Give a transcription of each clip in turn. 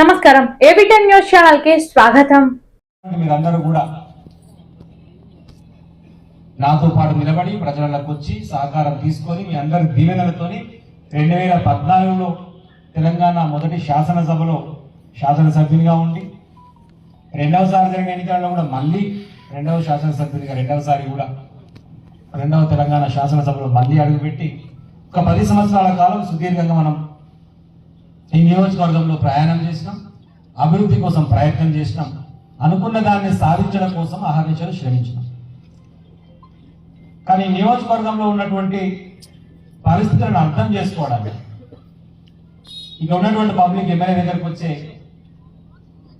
నమస్కారం. ఏబిటెన్ న్యూస్ ఛానల్కి స్వాగతం. మీరందరూ కూడా నాతో పాటు నిలబడి ప్రజలకు వచ్చి సహకారం తీసుకొని మీ అందరి దీవెనలతోని రెండు వేల పద్నాలుగులో తెలంగాణ మొదటి శాసనసభలో శాసనసభ్యునిగా ఉండి రెండవసారి జరిగిన ఎన్నికల్లో కూడా మళ్ళీ రెండవ శాసనసభ్యునిగా రెండవసారి కూడా రెండవ తెలంగాణ శాసనసభలో మళ్ళీ అడుగుపెట్టి ఒక పది సంవత్సరాల కాలం సుదీర్ఘంగా మనం ఈ నియోజకవర్గంలో ప్రయాణం చేసినాం అభివృద్ధి కోసం ప్రయత్నం చేసినాం అనుకున్న దాన్ని సాధించడం కోసం అహర్నిశలు శ్రమించినాం. కానీ నియోజకవర్గంలో ఉన్నటువంటి పరిస్థితులను అర్థం చేసుకోవడానికి ఇక ఉన్నటువంటి పబ్లిక్ ఎమ్మెల్యే దగ్గరకు వచ్చే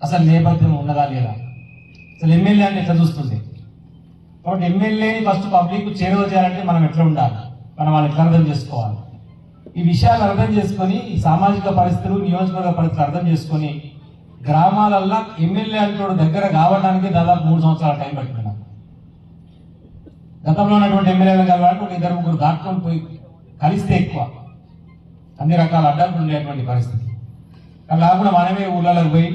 అసలు నేపథ్యం ఉన్నదా లేదా? అసలు ఎమ్మెల్యే అంటే ఎట్లా చూస్తుంది? కాబట్టి ఎమ్మెల్యేని ఫస్ట్ పబ్లిక్ చేరువ చేయాలంటే మనం ఎట్లా ఉండాలి? మనం వాళ్ళు ఎట్లా అర్థం చేసుకోవాలి? ఈ విషయాలు అర్థం చేసుకొని ఈ సామాజిక పరిస్థితులు నియోజకవర్గ పరిస్థితులు అర్థం చేసుకొని గ్రామాలల్లో ఎమ్మెల్యే అంటూ దగ్గర కావడానికి దాదాపు మూడు సంవత్సరాల టైం పట్టింది నాకు. గతంలో ఉన్నటువంటి ఎమ్మెల్యేలు కలవాలంటే ఒక ఇద్దరు ముగ్గురు దాటుకొని పోయి కలిస్తే ఎక్కువ. అన్ని రకాల అడ్డంకులు ఉండేటువంటి పరిస్థితి. అలా కాకుండా మనమే ఊళ్ళలోకి పోయి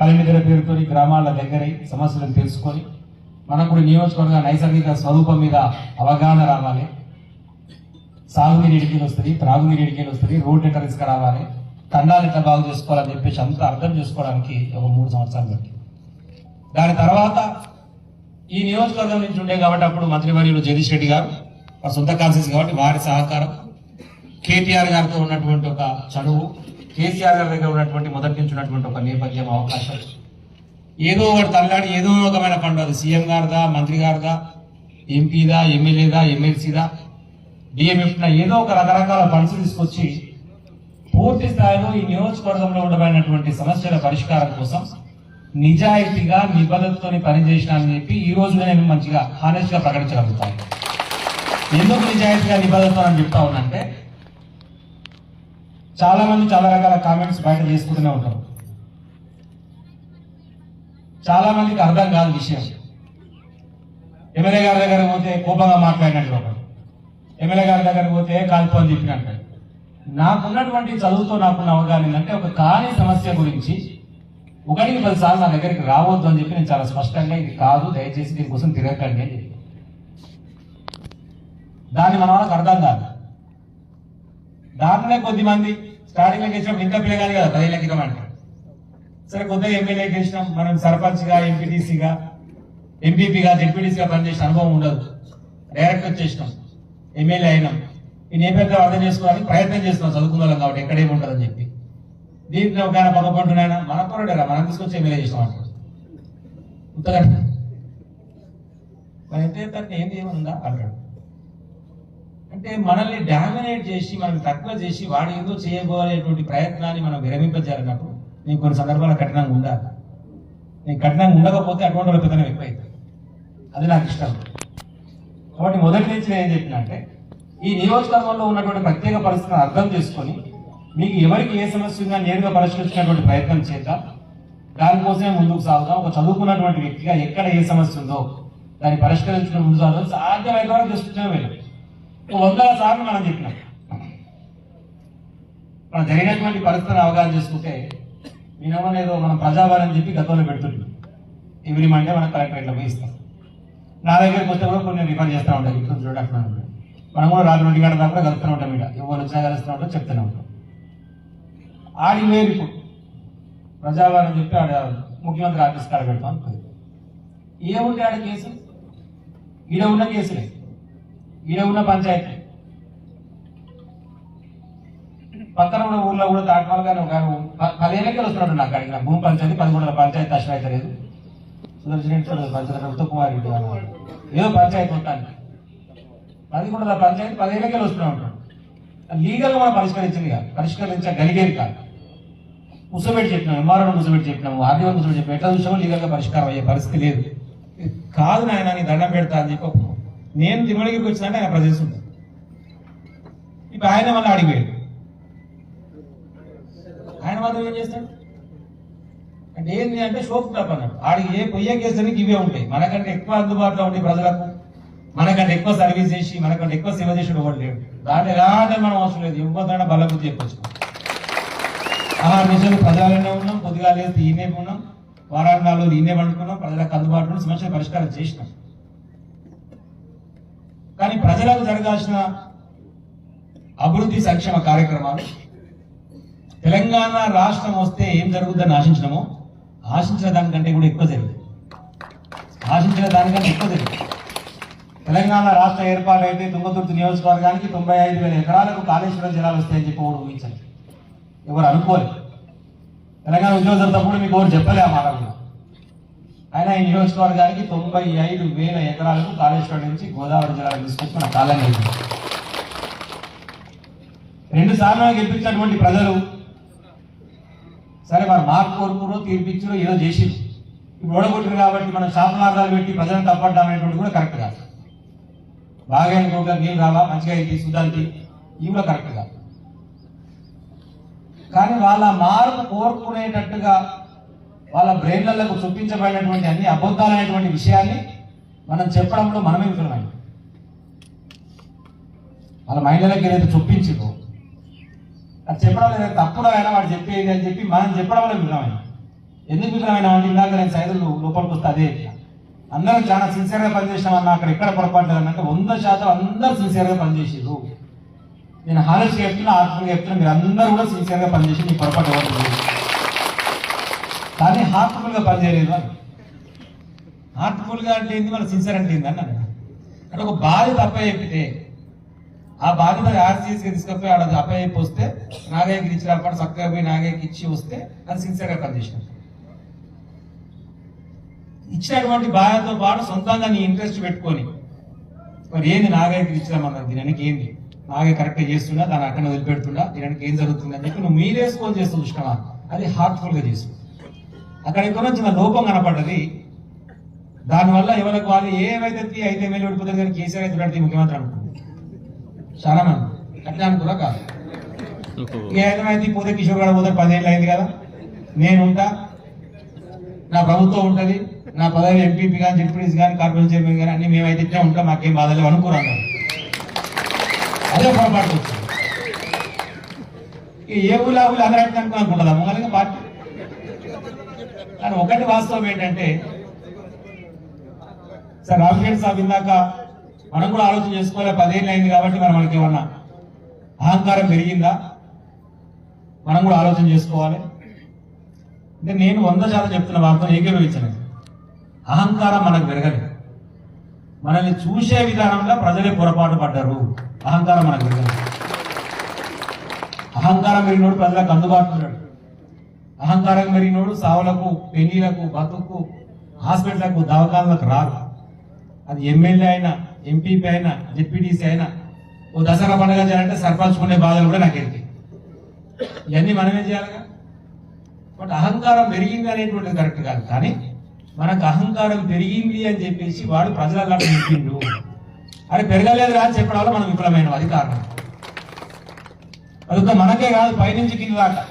పరిమితుల పేరుతో గ్రామాల దగ్గర సమస్యలను తెలుసుకొని మనకు కూడా నియోజకవర్గ నైసర్గిక స్వరూపం మీద అవగాహన రావాలి. సాగునీరు ఇడికేలు వస్తుంది త్రాగునీరు ఇడికేలు వస్తుంది రోడ్ ఎట్లా రావాలి తండాలు ఎట్లా బాగు చేసుకోవాలని చెప్పేసి అంతా అర్థం చేసుకోవడానికి ఒక మూడు సంవత్సరాలు పట్టి దాని తర్వాత ఈ నియోజకవర్గం నుంచి ఉండే కాబట్టి అప్పుడు మంత్రివర్యులు జగదీష్ రెడ్డి గారు వారి సొంత కాన్సెన్స్ కాబట్టి వారి సహకారం కేటీఆర్ గారితో ఉన్నటువంటి ఒక చదువు కేసీఆర్ గారి దగ్గర ఉన్నటువంటి మొదటి నుంచి ఉన్నటువంటి ఒక నేపథ్యం అవకాశం. ఏదో ఒకటి తల్లాడి ఏదో రకమైన పండుగ అది. సీఎం గారిదా మంత్రి గారిదా ఎంపీదా ఎమ్మెల్యేదా ఎమ్మెల్సీదా డిఎంఎఫ్ ఏదో ఒక రకరకాల ఫండ్స్ తీసుకొచ్చి పూర్తి స్థాయిలో ఈ నియోజకవర్గంలో ఉండబడినటువంటి సమస్యల పరిష్కారం కోసం నిజాయితీగా నిబద్ధతతో పనిచేసినానని చెప్పి ఈ రోజు నేను మంచిగా హానెస్ట్గా ప్రకటించగలుగుతాను ఎందుకు నిజాయితీగా నిబద్ధత అని చెప్తా ఉన్నంటే చాలా మంది చాలా రకాల కామెంట్స్ బయట చేసుకుంటూనే ఉంటారు. చాలా మందికి అర్థం కాదు విషయం. ఎమ్మెల్యే గారి దగ్గర పోతే కోపంగా మాట్లాడినట్టు ఒకడు ఎమ్మెల్యే గారి దగ్గర పోతే కాల్పు అని చెప్పినట్టు. నాకున్నటువంటి చదువుతో నాకున్న అవగాహన ఏంటంటే ఒక కాని సమస్య గురించి ఒకటికి పదిసార్లు నా దగ్గరికి రావద్దు అని చెప్పి నేను చాలా స్పష్టంగా ఇది కాదు దయచేసి దీనికోసం తిరగకండి అని చెప్పి. దాన్ని మన వాళ్ళకి అర్థం కాదు. దాంట్లోనే కొద్ది మంది స్టార్టింగ్లో గెలిచినప్పుడు ఇంకా పిల్లగాని కదా పదిహేను క్రితం సరే కొద్దిగా ఎమ్మెల్యే చేసినాం మనం సర్పంచ్గా ఎంపీటీసీగా ఎంపీపీగా జెడ్పీటీసీగా పనిచేసిన అనుభవం ఉండదు. డైరెక్ట్ వచ్చేసినాం. ఎమ్మెల్యే అయినాం. ఈ నేపథ్యంలో అర్థం చేసుకోవడానికి ప్రయత్నం చేస్తున్నాం చదువుకున్న వాళ్ళం కాబట్టి ఎక్కడేమి ఉండదని చెప్పి. దీంట్లో ఒక ఆయన పక్కపంటున్నాయన మన పొరడేరా మనం తీసుకొచ్చి ఎమ్మెల్యే చేసినాం అంటాడు. ఉత్తగా మరి ఎంత తనకి ఏంది ఏముందా అంటాడు. అంటే మనల్ని డామినేట్ చేసి మనల్ని తక్కువ చేసి వాడు ఏదో చేయబోయేటువంటి ప్రయత్నాన్ని మనం విరమింపజేయాలన్నప్పుడు నేను కొన్ని సందర్భాల కఠినంగా ఉండాలి. నేను కఠినంగా ఉండకపోతే అటువంటి వాళ్ళ పెద్దనం అవుతుంది అది నాకు ఇష్టం. కాబట్టి మొదటి నుంచి నేను ఏం చెప్పిన అంటే ఈ నియోజకవర్గంలో ఉన్నటువంటి ప్రత్యేక పరిస్థితిని అర్థం చేసుకొని మీకు ఎవరికి ఏ సమస్య ఉందా నేరుగా పరిష్కరించినటువంటి ప్రయత్నం చేద్దాం. దానికోసమే ముందుకు సాగుదాం. ఒక చదువుకున్నటువంటి వ్యక్తిగా ఎక్కడ ఏ సమస్య ఉందో దాన్ని పరిష్కరించడం ముందు సాగుదాం. సాధ్యమైన వరకు చూసుకుంటే వెళ్ళాం. వందల సార్లు మనం చెప్పినాం. మనం జరిగినటువంటి పరిస్థితిని అవగాహన చేసుకుంటే నేనేమో ఏదో మనం ప్రజావారని చెప్పి గతంలో పెడుతుంటున్నాం ఎవ్రీ మండే మనం కలెక్టరేట్లో పోయిస్తాం నా దగ్గరికి వస్తే కూడా కొన్ని రిఫర్ చేస్తూ ఉంటాం ఇప్పుడు చూడట్లేదు మనం కూడా రాత్రి రెండు గంటల దాకా కలుపుతూ ఉంటాం ఇక్కడ ఎవరు వచ్చినా కలుస్తూ ఉంటాం చెప్తూనే ఉంటాం. ఆడి వేరు ఇప్పుడు ప్రజావారని చెప్పి ఆడ ముఖ్యమంత్రి ఆఫీస్ కాడ పెడతాం అనుకోదు. ఏముంది ఆడ కేసు ఈడ ఉన్న కేసులే ఈడ ఉన్న పంచాయతీ పక్కన ఉన్న ఊర్లో కూడా తాటమాల కానీ ఒక ప- వస్తున్నాడు నాకు అడిగిన. భూమి పంచాయతీ పదమూడు పంచాయతీ అసలు అయితే లేదు. సుదర్శన్ పంచాయతీ ఉత్తమ్ రెడ్డి ఏదో పంచాయతీ మొత్తానికి. కూడా పంచాయతీ పదిహేనుకే వస్తూనే ఉంటాడు. లీగల్గా మనం పరిష్కరించింది కాదు. పరిష్కరించగలిగేది కాదు. ముసబెట్టి చెప్పినాం ఎంఆర్ఓ ముసబెట్టి చెప్పినాము ఆర్డీఓ ముసబెట్టి చెప్పినాం. ఎట్లా చూసామో లీగల్గా పరిష్కారం అయ్యే పరిస్థితి లేదు. కాదు నాయన నీ దండం పెడతా అని చెప్పి నేను తిరుమలగిరికి వచ్చినంటే ఆయన ప్రదేశం ఉంది. ఇప్పుడు ఆయన మళ్ళీ అడిగిపోయాడు ఆయన మాత్రం ఏం చేస్తాడు? అంటే ఏంటి అంటే షోక్ టాప్ అన్నాడు ఆడికి ఏ పొయ్యే కేసులకి ఇవే ఉంటాయి. మనకంటే ఎక్కువ అందుబాటులో ఉండే ప్రజలకు మనకంటే ఎక్కువ సర్వీస్ చేసి మనకంటే ఎక్కువ సేవ చేసి ఒకటి లేడు. దాంట్లో ఎలాంటి మనం అవసరం లేదు. ఇవ్వద్దన్న బల్ల బుద్ధి చెప్పొచ్చు ఆహార విషయంలో ప్రజలనే ఉన్నాం. కొద్దిగా లేదు ఈయనే ఉన్నాం. వారాంగాల్లో ఈయనే పండుకున్నాం. ప్రజలకు అందుబాటులో ఉన్న సమస్యల పరిష్కారం చేసినాం. కానీ ప్రజలకు జరగాల్సిన అభివృద్ధి సంక్షేమ కార్యక్రమాలు తెలంగాణ రాష్ట్రం వస్తే ఏం జరుగుతుందని ఆశించినామో ఆశించిన దానికంటే కూడా ఎక్కువ జరిగింది. ఆశించిన దానికంటే ఎక్కువ జరిగింది. తెలంగాణ రాష్ట్ర ఏర్పాటు అయితే తుంగతుర్తి నియోజకవర్గానికి తొంభై ఐదు వేల ఎకరాలకు కాళేశ్వరం జలాలు వస్తాయని చెప్పి కూడా ఊహించండి. ఎవరు అనుకోలేదు. తెలంగాణ ఉద్యోగం తప్పుడు మీకు ఎవరు చెప్పలే ఆ మాటలు. అయినా ఈ నియోజకవర్గానికి తొంభై ఐదు వేల ఎకరాలకు కాళేశ్వరం నుంచి గోదావరి జలాలు తీసుకొచ్చి మన కాలం రెండు సార్లు గెలిపించినటువంటి ప్రజలు సరే మరి మార్పు కోరుకురు తీర్పిచ్చారు ఏదో చేసిరు ఇప్పుడు ఓడగొట్టారు కాబట్టి మనం శాపనార్థాలు పెట్టి ప్రజలను తప్పడం అనేటువంటి కూడా కరెక్ట్ కాదు. బాగా అనుకోగా నీళ్ళు రావా మంచిగా ఇది సుద్దానికి ఇవి కూడా కరెక్ట్ కాదు. కానీ వాళ్ళ మార్పు కోరుకునేటట్టుగా వాళ్ళ బ్రెయిన్లకు చూపించబడినటువంటి అన్ని అబద్ధాలనేటువంటి విషయాన్ని మనం చెప్పడంలో మనమే విఫలమైంది వాళ్ళ మైండ్లకి ఏదైతే చొప్పించిందో అది చెప్పడం లేదు తప్పుడు అయినా వాడు చెప్పేది అని చెప్పి మనం చెప్పడం వల్ల విఫలమైంది ఎందుకు విఫలమైన అంటే ఇందాక నేను సైదులు లోపలికి వస్తే అదే అందరం చాలా సిన్సియర్గా పనిచేసినామన్న అక్కడ ఎక్కడ పొరపాటు అంటే వంద శాతం అందరూ సిన్సియర్గా పనిచేసారు నేను హానెస్ట్గా చెప్తున్నా ఆర్ట్ఫుల్గా చెప్తున్నా మీరు అందరూ కూడా సిన్సియర్గా పనిచేసి మీ పొరపాటు ఎవరు కానీ హార్ట్ఫుల్గా పనిచేయలేదు అని. హార్ట్ఫుల్గా అంటే ఏంది? మన సిన్సియర్ అంటే ఏంది? అన్నాను అంటే ఒక బాధ్యత తప్ప చెప్పితే ఆ బాధ్యత ఆర్సీఎస్కి తీసుకపోయి ఆడ అబ్బాయి వస్తే నాగయ్యకి రాకుండా చక్కగా పోయి నాగయ్యకి ఇచ్చి వస్తే అది సిన్సియర్గా పనిచేసినాం ఇచ్చినటువంటి బాధ్యతతో పాటు సొంతంగా నీ ఇంట్రెస్ట్ పెట్టుకొని మరి ఏంది నాగయ్యకి ఇచ్చినామన్నది దీనికి ఏంది? నాగయ్య కరెక్ట్గా చేస్తున్నా దాని అక్కడ వదిలిపెడుతున్నా దీనికి ఏం జరుగుతుంది అని చెప్పి నువ్వు మీరేసుకొని చేస్తూ చూసినావా? అది హార్ట్ఫుల్గా చేసు అక్కడ ఎక్కడో చిన్న లోపం కనపడ్డది. దానివల్ల ఎవరికి వాళ్ళు ఏవైతే అయితే మేలు ఓడిపోతుంది కానీ కేసీఆర్ అయితే పెడితే ముఖ్యమంత్రి అనుకుంది చాలా మంది. అట్లా అనుకున్నా కాదు. ఏదైతే పోతే కిషోర్ గారు పోతే పదేళ్ళు అయింది కదా. నేను ఉంటా. నా ప్రభుత్వం ఉంటది. నా పదవి ఎంపీపీ కానీ డిప్యూటీస్ కానీ కార్పొరేషన్ చైర్మన్ కానీ అన్ని మేమైతే ఇట్లా ఉంటాం. మాకేం బాధలేవు అనుకున్నాను అదే పొరపాటు. ఏ ఊళ్ళో ఊళ్ళో అందరూ అనుకుంటుందా మొదలుగా పార్టీ. కానీ ఒకటి వాస్తవం ఏంటంటే సార్ రామకేష్ సాబ్ ఇందాక మనం కూడా ఆలోచన చేసుకోవాలి. పదేళ్ళు అయింది కాబట్టి మరి మనకి ఏమన్నా అహంకారం పెరిగిందా? మనం కూడా ఆలోచన చేసుకోవాలి. అంటే నేను వంద శాతం చెప్తున్న వార్తను ఏకీభవించను అహంకారం మనకు పెరగదు మనల్ని చూసే విధానంలో ప్రజలే పొరపాటు పడ్డారు. అహంకారం మనకు పెరగదు అహంకారం పెరిగినోడు ప్రజలకు అందుబాటులో అహంకారం పెరిగినోడు సావులకు పెళ్ళిలకు బతుకు హాస్పిటల్లకు దవాఖానలకు రాదు అది ఎమ్మెల్యే అయినా ఎంపీపీ అయినా డిప్యూటీసీ అయినా ఓ దసరా పండుగ చేయాలంటే సర్పంచుకునే బాధలు కూడా నాకు ఎరిగి ఇవన్నీ మనమే చేయాలిగా? బట్ అహంకారం పెరిగింది అనేటువంటిది కరెక్ట్ కాదు. కానీ మనకు అహంకారం పెరిగింది అని చెప్పేసి వాడు ప్రజలలో చెప్పిండు అది పెరగలేదు అని చెప్పడం వల్ల మనం విఫలమైన అది కారణం. అదొక మనకే కాదు పైనుంచి కింద దాకా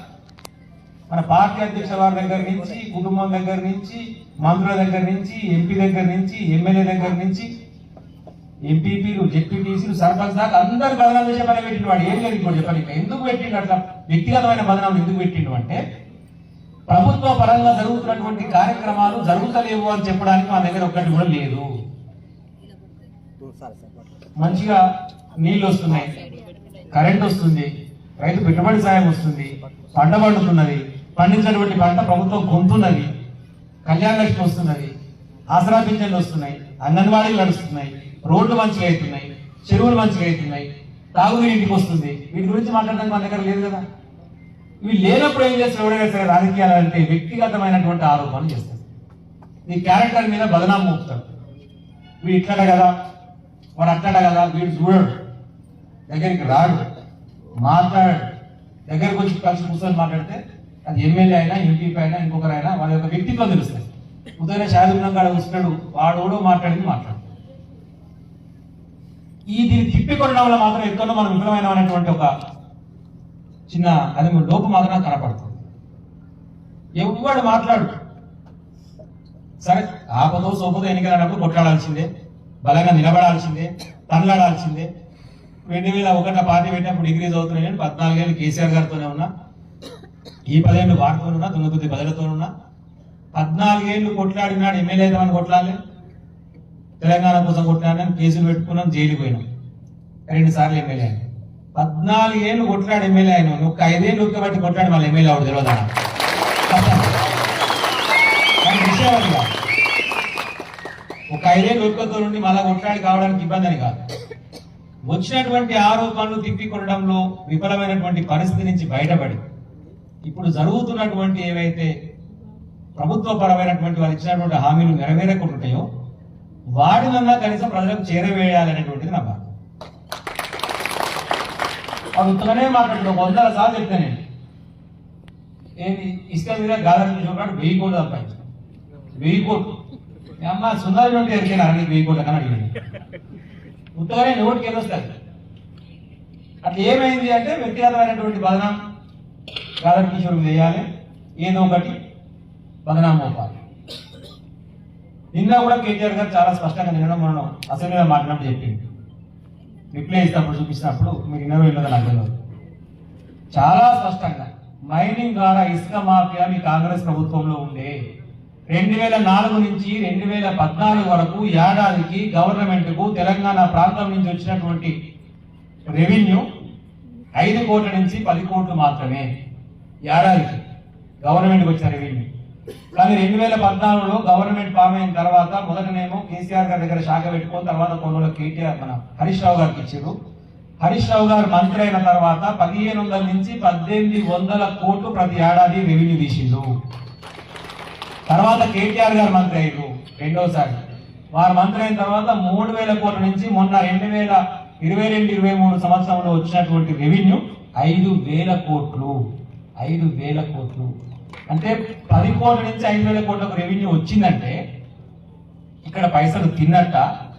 మన పార్టీ అధ్యక్ష వారి దగ్గర నుంచి కుటుంబం దగ్గర నుంచి మంత్రుల దగ్గర నుంచి ఎంపీ దగ్గర నుంచి ఎమ్మెల్యే దగ్గర నుంచి ఎంపీపీలు జెడ్పీటీసీలు సర్పంచ్ దాకా అందరు బదనాలు చేసే పని పెట్టిండు వాడు. ఏం లేదు ఇప్పుడు చెప్పండి ఎందుకు పెట్టిండు అట్లా? వ్యక్తిగతమైన బదనాలు ఎందుకు పెట్టిండు అంటే ప్రభుత్వ పరంగా జరుగుతున్నటువంటి కార్యక్రమాలు జరుగుతలేవు అని చెప్పడానికి మా దగ్గర ఒక్కటి కూడా లేదు. మంచిగా నీళ్ళు వస్తున్నాయి కరెంట్ వస్తుంది రైతు పెట్టుబడి సాయం వస్తుంది పంట పండుతున్నది పండించినటువంటి పంట ప్రభుత్వం కొంటున్నది కళ్యాణ లక్ష్మి వస్తున్నది ఆసరా పింఛన్లు వస్తున్నాయి అంగన్వాడీలు నడుస్తున్నాయి రోడ్లు మంచిగా అవుతున్నాయి చెరువులు మంచిగా అవుతున్నాయి తాగునీరు ఇంటికి వస్తుంది. వీటి గురించి మాట్లాడడానికి మన దగ్గర లేదు కదా. ఇవి లేనప్పుడు ఏం చేస్తారు? ఎవరైనా సరే రాజకీయాలు అంటే వ్యక్తిగతమైనటువంటి ఆరోపణలు చేస్తారు. నీ క్యారెక్టర్ మీద బదనాం మోపుతాడు వీడు ఇట్లాడ కదా వాడు అట్లాడ కదా వీడు చూడడు దగ్గరికి రాడు మాట్లాడు దగ్గరకు వచ్చి కలిసి కూర్చొని మాట్లాడితే అది ఎమ్మెల్యే అయినా ఎంపీపీ అయినా ఇంకొకరైనా వాళ్ళ యొక్క వ్యక్తిత్వం తెలుస్తుంది. ఉదయం షాదుగుణం కాడ కూర్చున్నాడు వాడు కూడా మాట్లాడింది మాట్లాడు. ఈ దీన్ని తిప్పికొనడం వల్ల మాత్రం ఎక్కడో మనం విఫలమైన అనేటువంటి ఒక చిన్న అది లోపు మాత్రం కనపడుతుంది. ఎవడు మాట్లాడు. సరే ఆపదో సోపదో ఎన్నికలన్నప్పుడు కొట్లాడాల్సిందే బలంగా నిలబడాల్సిందే తనలాడాల్సిందే. రెండు వేల ఒకట పార్టీ పెట్టినప్పుడు డిగ్రీ చదువుతున్నాయి నేను పద్నాలుగేళ్ళు కేసీఆర్ గారితోనే ఉన్నా. ఈ పదేళ్ళు వాడుతోనున్నా దున్నకొద్ది ప్రజలతోనున్నా పద్నాలుగేళ్ళు కొట్లాడినాడు ఎమ్మెల్యే అవుతామని కొట్లాడలేదు తెలంగాణ కోసం కొట్లాడినాం కేసులు పెట్టుకున్నాం జైలు పోయినాం. రెండు సార్లు ఎమ్మెల్యే అయినా. పద్నాలుగేళ్ళు కొట్లాడు ఎమ్మెల్యే అయినా. ఒక్క ఐదేళ్ళు ఉక్కబట్టి కొట్లాడి మళ్ళీ ఎమ్మెల్యే అవుడు తెలియదా ఒక ఐదేళ్ళు ఉక్కతో నుండి మళ్ళా కొట్లాడి కావడానికి ఇబ్బంది అని కాదు. వచ్చినటువంటి ఆరోపణలు తిప్పికొనడంలో విఫలమైనటువంటి పరిస్థితి నుంచి బయటపడి ఇప్పుడు జరుగుతున్నటువంటి ఏవైతే ప్రభుత్వ పరమైనటువంటి వాళ్ళు ఇచ్చినటువంటి హామీలు నెరవేరకుంటుంటాయో వాడినన్నా కనీసం ప్రజలకు చేరవేయాలనేటువంటిది నా బాధ అది ఉత్తగానే మాట్లాడుతూ వందల సార్లు చెప్తాను నేను. ఏంటి ఇసుక మీద గాలి చూడడానికి వెయ్యి కోట్లు సంపాదించాను వెయ్యి కోట్లు. అమ్మ సుందరి నుండి ఎరికినా? నీకు వెయ్యి కోట్ల కన్నా అడిగింది ఉత్తగానే నోటికి వెళ్ళొస్తారు అట్లా ఏమైంది అంటే వ్యక్తిగతమైనటువంటి బదనాం. గాదర్ కిషోర్ వేయాలి ఏదో ఒకటి. బదనాం మోపాలి నిన్న కూడా కేటీఆర్ గారు చాలా స్పష్టంగా నిన్న మనం అసెంబ్లీలో మాట్లాడినప్పుడు చెప్పింది రిప్లై ఇచ్చినప్పుడు చూపించినప్పుడు మీరు ఇన్నో వెళ్ళదో నాకు చాలా స్పష్టంగా మైనింగ్ ద్వారా ఇసుక మాఫియా మీ కాంగ్రెస్ ప్రభుత్వంలో ఉండే రెండు వేల నాలుగు నుంచి రెండు వేల పద్నాలుగు వరకు ఏడాదికి గవర్నమెంట్కు తెలంగాణ ప్రాంతం నుంచి వచ్చినటువంటి రెవెన్యూ ఐదు కోట్ల నుంచి పది కోట్లు మాత్రమే. ఏడాదికి గవర్నమెంట్కి వచ్చిన రెవెన్యూ. కానీ రెండు వేల పద్నాలుగులో గవర్నమెంట్ ఫామ్ అయిన తర్వాత మొదటనేమో కేసీఆర్ గారి దగ్గర శాఖ పెట్టుకొని తర్వాత కొన్ని కేటీఆర్ మన హరీష్ రావు గారికి ఇచ్చారు. హరీష్ రావు గారు మంత్రి అయిన తర్వాత పదిహేను వందల నుంచి పద్దెనిమిది వందల కోట్లు ప్రతి ఏడాది రెవెన్యూ తీసిండు తర్వాత కేటీఆర్ గారు మంత్రి అయ్యారు రెండోసారి. వారు మంత్రి అయిన తర్వాత మూడు వేల కోట్ల నుంచి మొన్న రెండు వేల ఇరవై రెండు ఇరవై మూడు సంవత్సరంలో వచ్చినటువంటి రెవెన్యూ ఐదు వేల కోట్లు. ఐదు వేల కోట్లు. అంటే పది కోట్ల నుంచి ఐదు వేల కోట్లకు రెవెన్యూ వచ్చిందంటే ఇక్కడ పైసలు తిన్నట్ట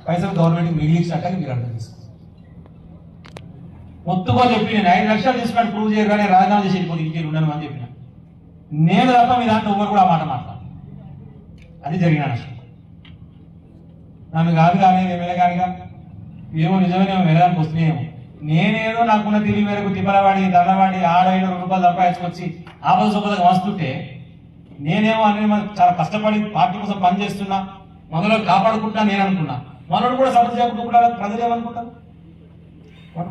పైసలు గవర్నమెంట్ మిగిలించినట్ట మీరు అర్థం చేసుకోండి మొత్తుగా చెప్పి నేను ఐదు లక్షలు తీసుకున్నాను ప్రూవ్ చేయగానే రాజీనామా చేసి వెళ్ళిపోతే ఇంకేం ఉండను అని చెప్పిన. నేను తప్ప మీ దాంట్లో ఎవరు కూడా ఆ మాట మాట్లాడు అది జరిగిన నష్టం. నన్ను కాదు కానీ ఏమైనా కానీ ఏమో నిజమేమో వెళ్ళడానికి వస్తున్నాయేమో. నేనేదో నాకున్న తెలివి మేరకు తిప్పలవాడి దండవాడి ఆడైన రూపాయలు సంపాదించుకొచ్చి ఆపద సుపదకు వస్తుంటే నేనేమో అనేది చాలా కష్టపడి పార్టీ కోసం పని చేస్తున్నా మొదలు కాపాడుకుంటా నేను అనుకున్నా మనోడు కూడా సపోర్ట్ చేయకుండా ప్రజలు ఏమనుకుంటారు?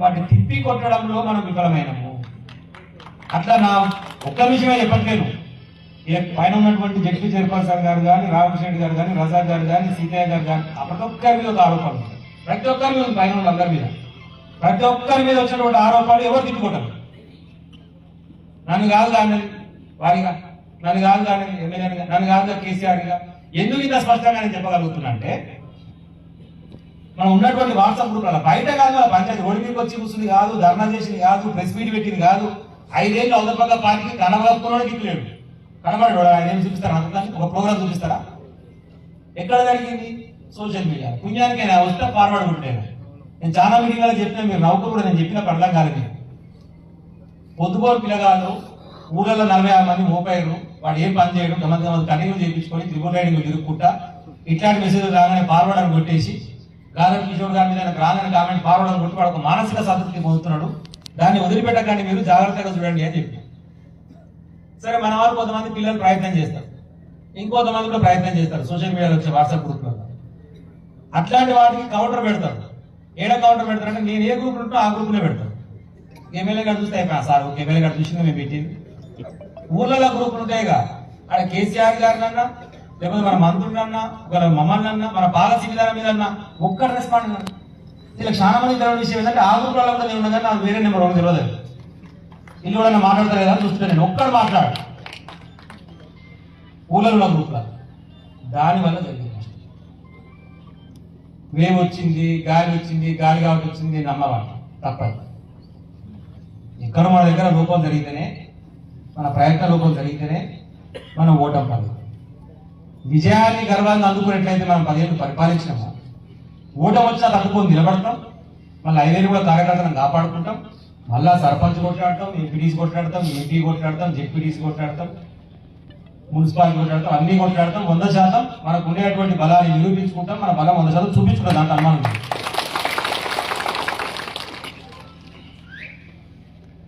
వాటిని తిప్పి కొట్టడంలో మనం విఫలమైనము. అట్లా నా ఒక్క విషయమే చెప్పట్లేను ఏ పైన ఉన్నటువంటి జడ్పీ చైర్పర్సన్ గారు కానీ రామకృష్ణ రెడ్డి గారు కానీ రజాక్ గారు కానీ సీతయ్య గారు కానీ ప్రతి ఒక్కరి మీద ఒక ఆరోపణ ప్రతి ఒక్కరి మీద పైన వాళ్ళందరి మీద. ప్రతి ఒక్కరి మీద వచ్చినటువంటి ఆరోపణలు ఎవరు తిట్టుకుంటారు? నన్ను కాదు కానీ వారిగా నన్ను కాదు కానీ ఎమ్మెల్యేగా నన్ను కాదు కేసీఆర్గా ఎందుకు ఇంత స్పష్టంగా నేను చెప్పగలుగుతున్నా అంటే మనం ఉన్నటువంటి వాట్సాప్ గ్రూప్లలో బయట కాదు పంచాయతీ ఓడిపీకి వచ్చి కూర్చుంది కాదు ధర్నా చేసింది కాదు ప్రెస్ మీట్ పెట్టింది కాదు. ఐదేళ్ళు అవతల పార్టీకి కనబడుకున్నాడు గిట్లేడు కనబడేవాడు? ఆయన చూపిస్తారా? అంతదాన్ని ఒక ప్రోగ్రామ్ చూపిస్తారా? ఎక్కడ జరిగింది? Social media. పుణ్యానికి ఆయన వస్తే ఫార్వర్డ్ కొట్టాను నేను చాలా మీటింగ్లో చెప్పిన మీరు నవ్వుతూ కూడా నేను చెప్పిన పడడం కానీ పొద్దుగోలు పిల్లగాళ్ళు ఊళ్ళలో నలభై ఆరు మంది మోపాయరు వాడు ఏం పని చేయడం గమని గమని కటింగ్ చేయించుకొని త్రిపుల్ రైడింగ్ తిరుగుకుంటా ఇట్లాంటి మెసేజ్ రాగానే ఫార్వర్డ్ అని కొట్టేసి గాదర్ కిషోర్ గారి మీద రాగానే కామెంట్ ఫార్వర్డ్ అని కొట్టి వాడు ఒక మానసిక సంతృప్తి పొందుతున్నాడు దాన్ని వదిలిపెట్టకండి మీరు జాగ్రత్తగా చూడండి అని చెప్పి సరే మన వారు కొంతమంది పిల్లలు ప్రయత్నం చేస్తారు. ఇంకొంతమంది కూడా ప్రయత్నం చేస్తారు. సోషల్ మీడియాలో వచ్చే వాట్సాప్ గ్రూప్లో అట్లాంటి వాటికి కౌంటర్ పెడతారు. ఏడో కౌంటర్ పెడతారంటే నేను ఏ గ్రూప్ ఉంటో ఆ గ్రూప్లో పెడతాను ఎమ్మెల్యే గారు చూస్తే అయిపోయా సార్ ఒక ఎమ్మెల్యే గారు చూసింది మేము పెట్టింది. ఊర్లలో గ్రూపులు ఉంటాయిగా. ఆడ కేసీఆర్ గారినన్నా లేకపోతే మన మంత్రులన్నా ఒకవేళ మమ్మల్ని అన్నా మన పాలసీ విధానం మీద అన్నా ఒక్కటి రెస్పాండ్ అన్నా ఇలా చాలా మంది తెలియని విషయం ఏంటంటే ఆ గ్రూప్లలో కూడా నేను ఉన్నదని నాకు వేరే నెంబర్ ఒకటి తెలియదు. ఇల్లు కూడా మాట్లాడతారు కదా చూస్తున్నాను నేను ఒక్కడు మాట్లాడు ఊళ్ళలో గ్రూప్లో దానివల్ల వేవ్ వచ్చింది గాలి వచ్చింది గాలి కాబట్టి వచ్చింది నమ్మవాలి తప్పదు. ఎక్కడ మన దగ్గర లోపం జరిగితేనే మన ప్రయత్న లోపం జరిగితేనే మనం ఓటం పడదు విజయాన్ని గర్వాన్ని అందుకున్నట్లయితే మనం పదిహేను పరిపాలించినాము. ఓటం వచ్చినా తట్టుకొని నిలబడతాం. మళ్ళీ ఐదేళ్ళు కూడా కార్యకర్తలను కాపాడుకుంటాం. మళ్ళా సర్పంచ్ కొట్లాడతాం ఎంపీడీసీ కొట్లాడతాం ఎంపీ కొట్లాడతాం జెడ్పీడీసీ కొట్లాడతాం. మున్సిపాలిటీ కొట్లాడతాం అన్ని కొట్లాడతాం వంద శాతం మనకు ఉండేటువంటి బలాన్ని నిరూపించుకుంటాం. మన బలం వంద శాతం చూపించుకుంటాం దాంట్లో అనుమానం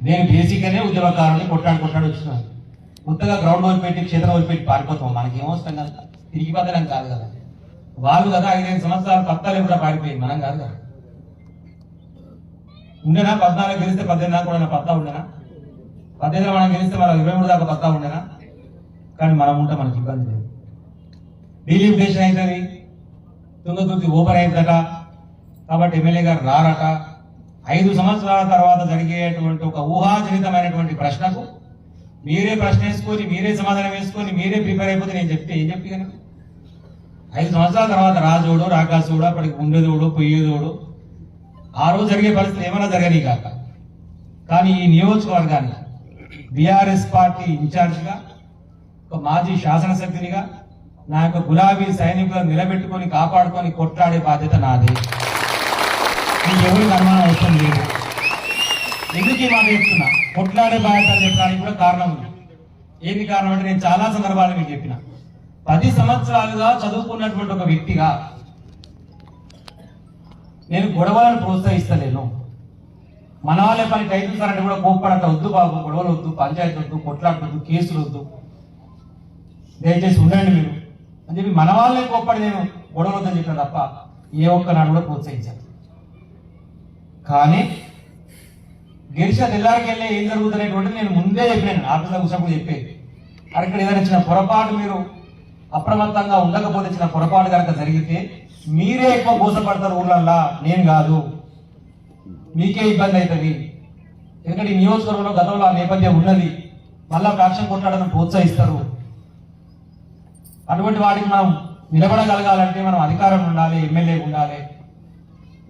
నేను బేసిక్గానే ఉద్యమకారుని కొట్లాడి కొట్లాడి వచ్చినాను కొత్తగా గ్రౌండ్ వదిలిపెట్టి క్షేత్రం వదిలిపెట్టి పారిపోతాం. మనకి ఏమవసరం కదా. తిరిగి పదడం కాదు కదా. వాళ్ళు కదా ఐదైదు సంవత్సరాలు పత్తాలు కూడా పారిపోయింది మనం కాదు కదా. ఉండేనా? పద్నాలుగు గెలిస్తే పద్దెనిమిది దాకా కూడా పత్తా ఉండేనా? పద్దెనిమిది మనం గెలిస్తే మనం ఇరవై మూడు దాకా పత్తా ఉండేనా? కానీ మనం ఉంటే మనకి ఇబ్బంది లేదు. డీలిమిటేషన్ అవుతుంది తుంగతుర్తి ఓపెన్ అయిందట కాబట్టి ఎమ్మెల్యే గారు రారట. ఐదు సంవత్సరాల తర్వాత జరిగేటువంటి ఒక ఊహాజనితమైనటువంటి ప్రశ్నకు మీరే ప్రశ్న వేసుకొని మీరే సమాధానం వేసుకొని మీరే ప్రిపేర్ అయిపోతే నేను చెప్తే ఏం చెప్పి కనుక ఐదు సంవత్సరాల తర్వాత రాజోడు రాకాసుడు అప్పటికి ఉండేదోడు పొయ్యేదోడు ఆ రోజు జరిగే పరిస్థితులు ఏమైనా జరగని కాక కానీ ఈ నియోజకవర్గాన్ని బీఆర్ఎస్ పార్టీ ఇన్ఛార్జిగా ఒక మాజీ శాసనసభ్యునిగా నా యొక్క గులాబీ సైనికులను నిలబెట్టుకొని కాపాడుకొని కొట్లాడే బాధ్యత నాది. మీకు ఎవరికి అనుమానం అవసరం లేదు. ఎందుకు మాట చెప్తున్నా? కొట్లాడే బాధ్యత చెప్పడానికి కూడా కారణం ఉంది. ఏంటి కారణం అంటే నేను చాలా సందర్భాలు మీకు చెప్పిన. పది సంవత్సరాలుగా చదువుకున్నటువంటి ఒక వ్యక్తిగా నేను గొడవలను ప్రోత్సహిస్తలేను. మన వాళ్ళే పని రైతులు సార్ అంటే కూడా కోప్పడంట వద్దు బాబు గొడవలు వద్దు పంచాయతీ వద్దు కొట్లాడవద్దు కేసులు వద్దు. దయచేసి ఉండండి మీరు. అని చెప్పి మన వాళ్ళే కోప్పడి నేను గొడవలు వద్దని చెప్పిన తప్ప ఏ ఒక్క నాడు కూడా ప్రోత్సహించాను. కానీ గెలిచిన తెల్లారికి వెళ్ళే ఏం జరుగుతున్నటువంటి నేను ముందే చెప్పాను ఆఫీస్లో కూర్చున్నప్పుడు చెప్పేది. అక్కడ ఏదైనా చిన్న పొరపాటు మీరు అప్రమత్తంగా ఉండకపోతే చిన్న పొరపాటు కనుక జరిగితే మీరే ఎక్కువ మోసపడతారు ఊళ్ళల్లా నేను కాదు. మీకే ఇబ్బంది అవుతుంది. ఎందుకంటే ఈ నియోజకవర్గంలో గతంలో ఆ నేపథ్యం ఉన్నది. మళ్ళా ప్రాక్షన్ కొట్టాడని ప్రోత్సహిస్తారు. అటువంటి వాటికి మనం నిలబడగలగాలంటే మనం అధికారం ఉండాలి ఎమ్మెల్యే ఉండాలి.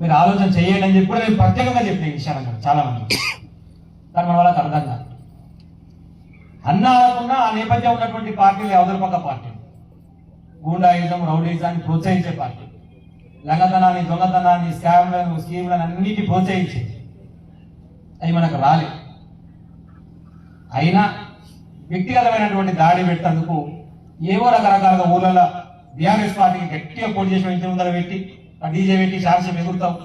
మీరు ఆలోచన చేయండి అని చెప్పి కూడా నేను ప్రత్యేకంగా చెప్పిన ఈ విషయాన్ని చాలా మంది కానీ మన వాళ్ళకి అర్థం కాదు. అన్న అనకుండా ఆ నేపథ్యం ఉన్నటువంటి పార్టీలు అవతల పక్క పార్టీలు గూండాయిజం రౌడీజాన్ని ప్రోత్సహించే పార్టీ. లంగతనాన్ని దొంగతనాన్ని స్కామ్లను స్కీమ్లను అన్నిటి ప్రోత్సహించేది అది మనకు రాలే. అయినా వ్యక్తిగతమైనటువంటి దాడి పెట్టేందుకు ఏవో రకరకాలుగా ఊళ్ళలో బీఆర్ఎస్ పార్టీకి గట్టిగా పోటీ చేసిన ఇంటి ముందర పెట్టి ఆ డీజే పెట్టి శాసనం ఎగురుతావు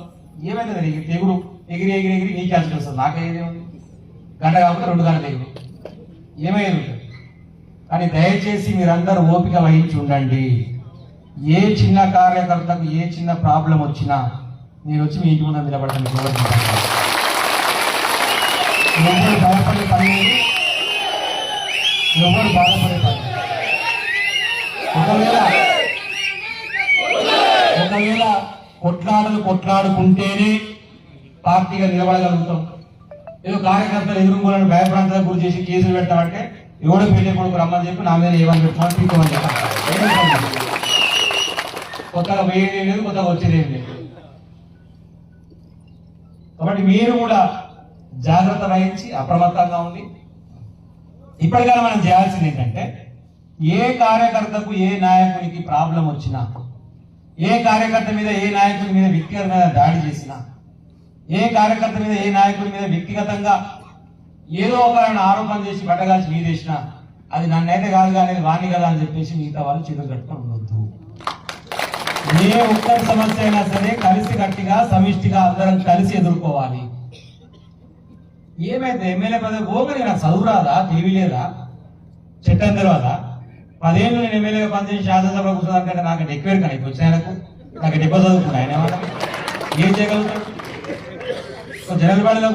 ఏమైతుంది నీకు ఎగురు ఎగిరి ఎగిరి ఎగిరి నీ క్యాన్సిల్ వస్తుంది నాకేదే ఉంది గంట కాబట్టి రెండు గంటలు ఎగురు. ఏమైంది? కానీ దయచేసి మీరందరూ ఓపిక వహించి ఉండండి. ఏ చిన్న కార్యకర్తకు ఏ చిన్న ప్రాబ్లం వచ్చినా నేను వచ్చి మీ ఇంటి ముందు నిలబడతాను. మీకు ఎవరు బాధపడే పని ఎవరు బాధపడే పని ఒకవేళ ఒకవేళ కొట్లాడలు కొట్లాడుకుంటేనే పార్టీగా నిలబడగలుగుతాం. ఏదో కార్యకర్తలు ఎదురుకోవాలని భయప్రాంతాలకు గురి చేసి కేసులు పెట్టామంటే ఎవడో పెళ్ళి కొడుకు రమ్మని చెప్పి నా మీద ఏమని పెట్టుకోమని తీసుకోమని చెప్పాలి. కొత్తగా వేయడం లేదు కొత్తగా వచ్చేది ఏం లేదు. కాబట్టి మీరు కూడా జాగ్రత్త వహించి అప్రమత్తంగా ఉండి ఇప్పటికైనా మనం చేయాల్సింది ఏంటంటే ఏ కార్యకర్తకు ఏ నాయకునికి ప్రాబ్లం వచ్చినా ఏ కార్యకర్త మీద ఏ నాయకుడి మీద వ్యక్తిగతమైన దాడి చేసినా ఏ కార్యకర్త మీద ఏ నాయకుడి మీద వ్యక్తిగతంగా ఏదో ఒకరిని ఆరోపణ చేసి పెట్టగాల్సి మీదేసినా అది నన్నైతే కాదు కానీ వాణి కదా అని చెప్పేసి మిగతా వాళ్ళు చేతులు కట్టుకొని ఉండొద్దు. ఏ ఒక్క సమస్య అయినా సరే కలిసి గట్టిగా సమిష్టిగా అందరం కలిసి ఎదుర్కోవాలి. ఏమైతే ఎమ్మెల్యే పదవి పోగా నాకు చదువు రాదా తెలివి లేదా చట్టం తర్వాత పదేళ్ళు నేను ఎమ్మెల్యేగా పనిచేసి శాసనసభ కూర్చోదానికంటే నాకు ఎక్కువ కానీ ఇప్పుడు వచ్చిన ఆయనకు. నాకు డిబ్బ చదువుకున్నా ఆయన ఏమన్నా? ఏం చేయగలుగుతాడు? ఒక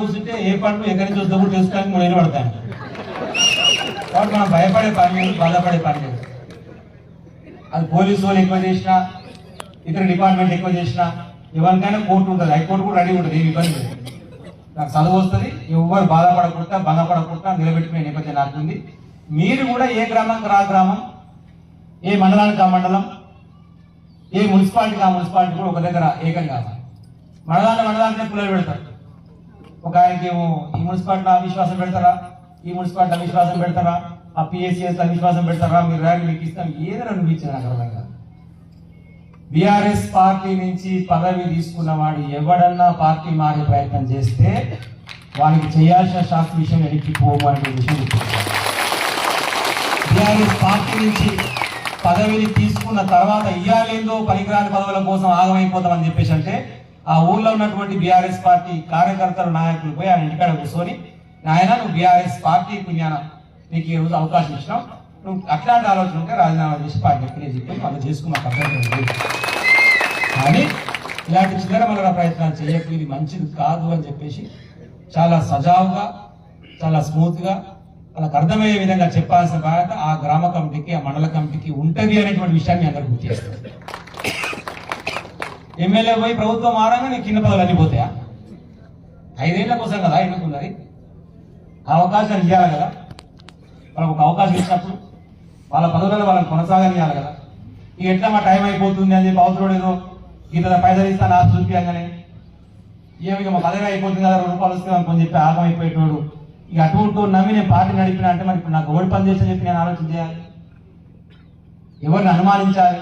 కూర్చుంటే ఏ పండు ఎక్కడి నుంచి వస్తే కూడా తెలుసుకోవడానికి మూడేళ్ళు పడతాను కాబట్టి మనం భయపడే పని లేదు బాధపడే పని లేదు. అది పోలీసు వాళ్ళు ఎక్కువ చేసినా ఇతర డిపార్ట్మెంట్ ఎక్కువ చేసినా ఎవరికైనా కోర్టు ఉంటుంది హైకోర్టు కూడా రెడీ ఉంటుంది ఏమి ఇబ్బంది లేదు. నాకు చదువు వస్తుంది ఎవరు బాధపడకుండా బంధపడకుండా నిలబెట్టుకునే నేపథ్యం నాకుంది. మీరు కూడా ఏ గ్రామం రా గ్రామం? ఏ మండలానికి ఆ మండలం? ఏ మున్సిపాలిటీకి ఆ మున్సిపాలిటీ కూడా ఒక దగ్గర ఏకం కావాలి. మండలాన్ని మండలానికి పిల్లలు పెడతారు. ఒక ఆయనకి ఏమో ఈ మున్సిపాలిటీ అవిశ్వాసం పెడతారా? ఈ మున్సిపాలిటీ అవిశ్వాసం పెడతారా? ఆ పిఎస్సిఎస్ అవిశ్వాసం పెడతారా? మీరు ర్యాంక్ మీకు ఇస్తాం. ఏదైనా అనిపించింది నాకు అర్థం కాదు. బీఆర్ఎస్ పార్టీ నుంచి పదవి తీసుకున్న వాడు ఎవడన్నా పార్టీ మారే ప్రయత్నం చేస్తే వానికి చేయాల్సిన శాస్త్ర విషయం వెనక్కి అనే విషయం బీఆర్ఎస్ పార్టీ నుంచి పదవిని తీసుకున్న తర్వాత ఇయ్యాలేందో పనికిరాని పదవుల కోసం ఆగమైపోతామని చెప్పేసి అంటే ఆ ఊర్లో ఉన్నటువంటి బీఆర్ఎస్ పార్టీ కార్యకర్తలు నాయకులు పోయి ఆయన ఇంటికాడ కూర్చొని నాయన నువ్వు బీఆర్ఎస్ పార్టీ పుణ్యాన నీకు ఈ రోజు అవకాశం ఇచ్చినాం. నువ్వు అట్లాంటి ఆలోచన ఉంటే రాజీనామా చేసి పార్టీ ఎక్కడే చెప్పి వాళ్ళు చేసుకున్న కానీ ఇలాంటి చిల్లర మల్లర ప్రయత్నాలు చేయకు ఇది మంచిది కాదు అని చెప్పేసి చాలా సజావుగా చాలా స్మూత్గా వాళ్ళకి అర్థమయ్యే విధంగా చెప్పాల్సిన బాధ్యత ఆ గ్రామ కమిటీకి ఆ మండల కమిటీకి ఉంటది అనేటువంటి విషయాన్ని అందరూ గుర్తు చేస్తారు. ఎమ్మెల్యే పోయి ప్రభుత్వం మారంగా నీ కింద పదవులు అన్ని పోతాయా? ఐదేళ్ళ కోసం కదా ఎన్నుకున్నది ఆ ఇవ్వాలి కదా? వాళ్ళకి ఒక అవకాశం ఇచ్చినప్పుడు వాళ్ళ పదవులలో వాళ్ళని కొనసాగనియాలి కదా? ఇక ఎట్లా మా టైం అయిపోతుంది అని చెప్పి అవసరం ఏదో ఇంత పైసలు ఇస్తాను ఆ చూపించగానే ఏమి ఇక మా పదవి అయిపోతుంది కదా రెండు రూపాయలు వస్తుంది అనుకొని చెప్పి ఆగం అయిపోయేటోడు ఇక అటు ఇటు నమ్మి నేను పార్టీ నడిపిన అంటే మరి ఇప్పుడు నాకు ఓడి పని చేసిన చెప్పి నేను ఆలోచన చేయాలి. ఎవరిని అనుమానించాలి?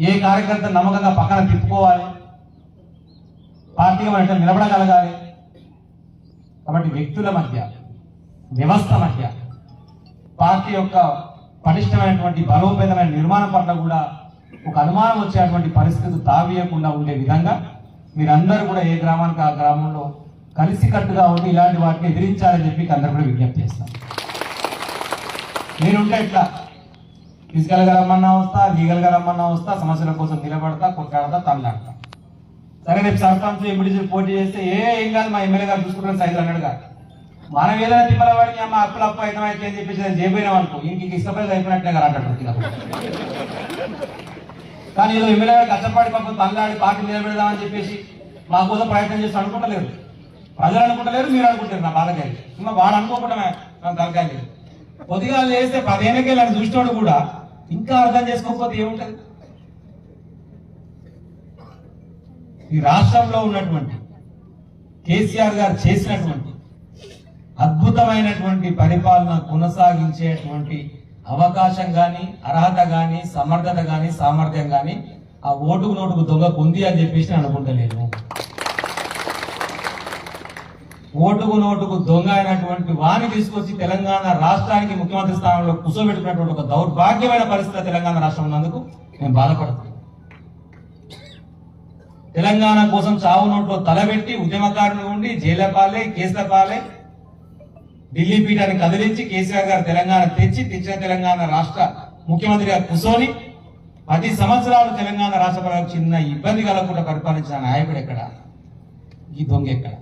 ఏ కార్యకర్త నమ్మకంగా పక్కన తిప్పుకోవాలి? పార్టీగా మన నిలబడగలగాలి? కాబట్టి వ్యక్తుల మధ్య వ్యవస్థ మధ్య పార్టీ యొక్క పటిష్టమైనటువంటి బలోపేతమైన నిర్మాణం పట్ల కూడా ఒక అనుమానం వచ్చేటువంటి పరిస్థితి తావీయకుండా ఉండే విధంగా మీరందరూ కూడా ఏ గ్రామానికి ఆ గ్రామంలో కలిసికట్టుగా ఉండి ఇలాంటి వాటిని ఎదిరించాలని చెప్పి అందరూ కూడా విజ్ఞప్తి చేస్తాం నేనుంటే ఇట్లా ఫిజికల్ రమ్మన్నా వస్తా లీగల్ రమ్మన్నా వస్తా సమస్యల కోసం నిలబడతా కొట్లాడతా తల్లాడతా సరే రేపు సర్పంచ్ ఎంపీడీ పోటీ చేస్తే ఏ ఏం కాదు మా ఎమ్మెల్యే గారు చూసుకుంటాను సైజు అన్నాడుగా మనం ఏదైనా తిప్పల వాడిని అమ్మ అప్పులు అప్పు అయితే అని చెప్పేసి నేను చేయబోయినాం అనుకో ఇంక ఇష్టపడేది అయిపోయినట్టే కదా అంటాడు కానీ ఏదో ఎమ్మెల్యే గారు కష్టపడి పాపం తల్లాడి పార్టీ నిలబెడదామని చెప్పేసి మా కోసం ప్రయత్నం చేసి అనుకుంటలేదు ప్రజలు అనుకుంటలేరు మీరు అనుకుంటారు నా బాధకాయలు ఇంకా వాడు అనుకోకుండా నా తలకాయలు కొద్దిగా లేస్తే పదిహేనకేళ్ళు వెళ్ళి చూసినోడు కూడా ఇంకా అర్థం చేసుకోకపోతే ఏముంటుంది? ఈ రాష్ట్రంలో ఉన్నటువంటి కేసీఆర్ గారు చేసినటువంటి అద్భుతమైనటువంటి పరిపాలన కొనసాగించేటువంటి అవకాశం కానీ అర్హత కానీ సమర్థత కానీ సామర్థ్యం కానీ ఆ ఓటుకు నోటుకు దొంగకు ఉంది అని చెప్పేసి నేను అనుకుంటలేను. ఓటుకు నోటుకు దొంగ అయినటువంటి వారిని తీసుకొచ్చి తెలంగాణ రాష్ట్రానికి ముఖ్యమంత్రి స్థానంలో కూర్చోబెట్టుకున్నటువంటి ఒక దౌర్భాగ్యమైన పరిస్థితి తెలంగాణ రాష్ట్రం ఉన్నందుకు నేను బాధపడుతున్నాను. తెలంగాణ కోసం చావు నోట్లో తలబెట్టి ఉద్యమకారులు ఉండి జైల పాలే కేసుల పాలే ఢిల్లీ పీఠాన్ని కదిలించి కేసీఆర్ గారు తెలంగాణ తెచ్చి తెచ్చిన తెలంగాణ రాష్ట్ర ముఖ్యమంత్రిగా కూర్చొని పది సంవత్సరాలు తెలంగాణ రాష్ట్ర చిన్న ఇబ్బంది కలగకుండా పరిపాలించిన నాయకుడు ఎక్కడ? ఈ దొంగ ఎక్కడ?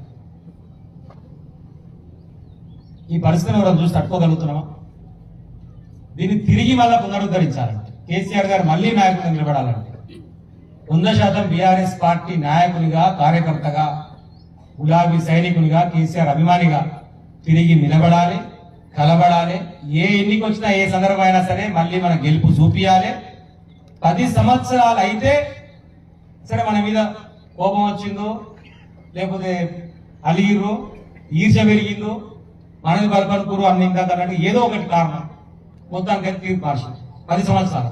ఈ పరిస్థితిని ఎవరైనా చూసి తట్టుకోగలుగుతున్నామా? దీన్ని తిరిగి మళ్ళా పునరుద్ధరించాలంటే కేసీఆర్ గారు మళ్ళీ నాయకులు నిలబడాలంటే వంద శాతం బీఆర్ఎస్ పార్టీ నాయకునిగా కార్యకర్తగా గులాబీ సైనికునిగా కేసీఆర్ అభిమానిగా తిరిగి నిలబడాలి కలబడాలి. ఏ ఎన్నిక వచ్చినా ఏ సందర్భం అయినా సరే మళ్ళీ మన గెలుపు చూపియాలి. పది సంవత్సరాలు అయితే సరే మన మీద కోపం వచ్చిందో లేకపోతే అలిగిర్రు ఈర్ష పెరిగిందో మనది బలపరుకురు అన్ని ఇంకా అన్నట్టు ఏదో ఒకటి కారణం. మొత్తానికి తీర్పు భాష పది సంవత్సరాలు.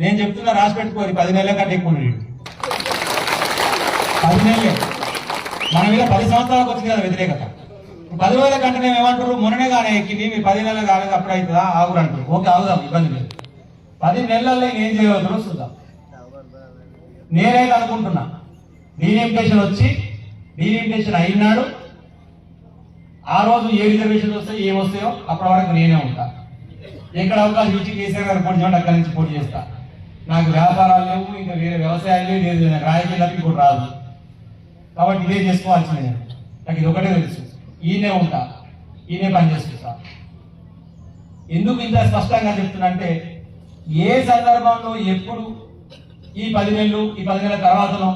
నేను చెప్తున్నా రాసి పెట్టుకోరు పది నెలల కంటే ఎక్కువ పది నెలలే. మన మీద పది సంవత్సరాలకు వచ్చింది కదా వ్యతిరేకత. పది రోజుల కంటే నేను ఏమంటారు? మొన్ననే కానీ ఎక్కింది. మీ పది నెలలు కాలేదు అప్పుడు అవుతుందా? ఆగురు అంటారు. ఓకే ఆగుదాం ఇబ్బంది లేదు. పది నెలల్లో ఏం చేయగలుగుతారో చూద్దాం నేనైతే అనుకుంటున్నా. డీలిమిటేషన్ వచ్చి డీలిమిటేషన్ అయినాడు. ఆ రోజు ఏ రిజర్వేషన్ వస్తాయి ఏం వస్తాయో అప్పటి వరకు నేనే ఉంటా. ఎక్కడ అవకాశం ఇచ్చి కేసీఆర్ గారు పోటీ చేయండి అక్కడి నుంచి పోటీ చేస్తా. నాకు వ్యాపారాలు లేవు ఇంకా వేరే వ్యవసాయాలు లేవు లేదు నాకు రాజకీయ తప్ప రాదు. కాబట్టి ఇదే చేసుకోవాల్సింది నేను. నాకు ఇది ఒకటే తెలుసు. ఈయనే ఉంటా. ఈయనే పనిచేసుకుంటా ఎందుకు ఇంత స్పష్టంగా చెప్తున్నా అంటే ఏ సందర్భంలో ఎప్పుడు ఈ పది నెలలు ఈ పది నెలల తర్వాతనో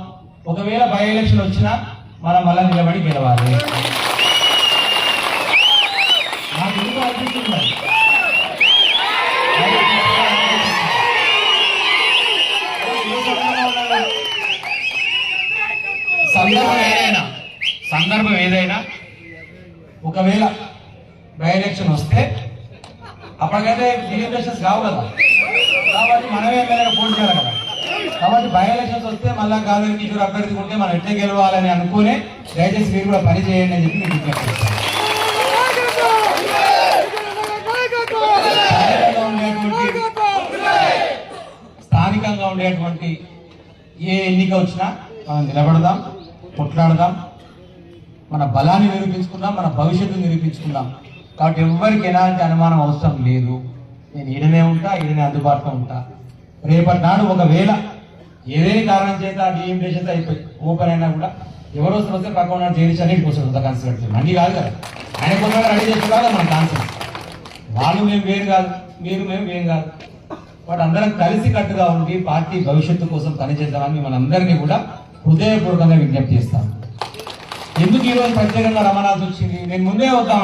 ఒకవేళ బై ఎలక్షన్ వచ్చినా మనం మళ్ళీ నిలబడి గెలవాలి నాకు ఎందుకు అనిపిస్తుంది మరి? సందర్భం ఏదైనా సందర్భం ఏదైనా ఒకవేళ బై ఎలక్షన్ వస్తే అప్పటికైతే ఎలక్షన్స్ కావు కదా. కాబట్టి మనమే ఎమ్మెల్యేగా పోటీ చేయాలి కదా. కాబట్టి బై ఎలక్షన్స్ వస్తే మళ్ళా కాదని నీకు అభ్యర్థి ఉంటే మనం ఎట్లా గెలవాలని అనుకునే దయచేసి మీరు కూడా పని చేయండి అని చెప్పి మీకు విజ్ఞప్తి స్థానికంగా స్థానికంగా ఉండేటువంటి ఏ ఎన్నిక వచ్చినా మనం నిలబడదాం కొట్లాడదాం. మన బలాన్ని నిరూపించుకుందాం మన భవిష్యత్తు నిరూపించుకుందాం. కాబట్టి ఎవ్వరికి ఎలాంటి అనుమానం అవసరం లేదు. నేను ఈడనే ఉంటా ఈడనే అందుబాటులో ఉంటా. రేపటి నాడు ఒకవేళ ఏదేని కారణం చేత డిఎండేషన్ అయిపోయి ఓపెన్ అయినా కూడా ఎవరో సమస్య పక్కన పక్క ఉన్న చేసి అనేది కోసం అంత కన్సిడర్ మండి కాదు కదా. ఆయన కోసం రెడీ చేసుకోవాలి మన కాన్సెప్ట్ వాళ్ళు మేము వేరు కాదు మీరు మేము వేరు కాదు. వాటి అందరం కలిసి కట్టుగా ఉండి పార్టీ భవిష్యత్తు కోసం పనిచేద్దామని మిమ్మల్ని అందరినీ కూడా హృదయపూర్వకంగా విజ్ఞప్తి చేస్తాను. ఎందుకు ఈరోజు ప్రత్యేకంగా రమణాల్సి వచ్చింది? నేను ముందే వద్దాం